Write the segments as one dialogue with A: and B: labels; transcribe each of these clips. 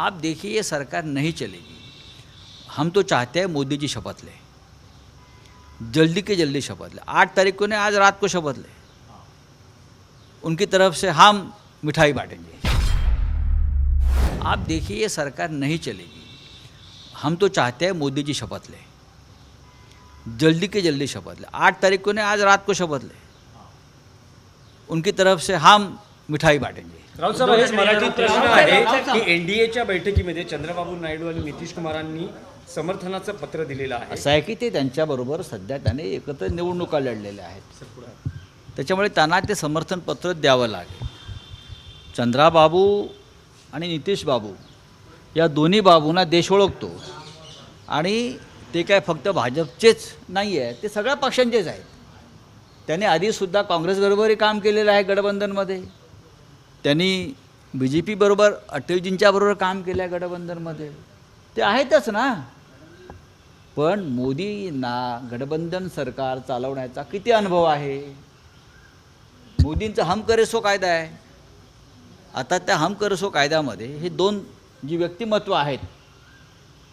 A: आप देखिए, ये सरकार नहीं चलेगी। हम तो चाहते हैं मोदी जी शपथ लें। जल्दी के जल्दी शपथ लें। आठ तारीख को नहीं, आज रात को शपथ लें। उनकी तरफ़ से हम मिठाई बांटेंगे। आप देखिए, ये सरकार नहीं चलेगी। हम तो चाहते हैं मोदी जी शपथ लें। जल्दी के जल्दी शपथ लें। आठ तारीख को नहीं, आज रात को शपथ लें। उनकी तरफ़ से हम मिठाई
B: हेच मराठीत प्रश्न आहे की एनडीएच्या बैठकीमध्ये चंद्रबाबू नायडू आणि नितीश कुमारांनी समर्थनाचं पत्र दिलेलं आहे.
A: असं आहे की ते त्यांच्याबरोबर सध्या त्याने एकत्र निवडणुका लढलेल्या आहेत. त्याच्यामुळे त्यांना ते समर्थनपत्र द्यावं लागेल. चंद्राबाबू आणि नितीश बाबू या दोन्ही बाबूंना देश ओळखतो आणि ते काय फक्त भाजपचेच नाही आहे ते सगळ्या पक्षांचेच आहेत. त्यांनी आधीसुद्धा काँग्रेसबरोबरही काम केलेलं आहे गठबंधनमध्ये. त्यांनी बी जे पीबरोबर अटलजींच्याबरोबर काम केलं आहे गठबंधनमध्ये. ते आहेतच ना. पण मोदींना गठबंधन सरकार चालवण्याचा किती अनुभव आहे? मोदींचा हम करेसो कायदा आहे. आता त्या हम करेसो कायद्यामध्ये हे दोन जी व्यक्तिमत्व आहेत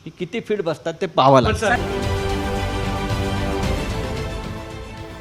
A: ती किती फिट बसतात ते पाहावं लागतं.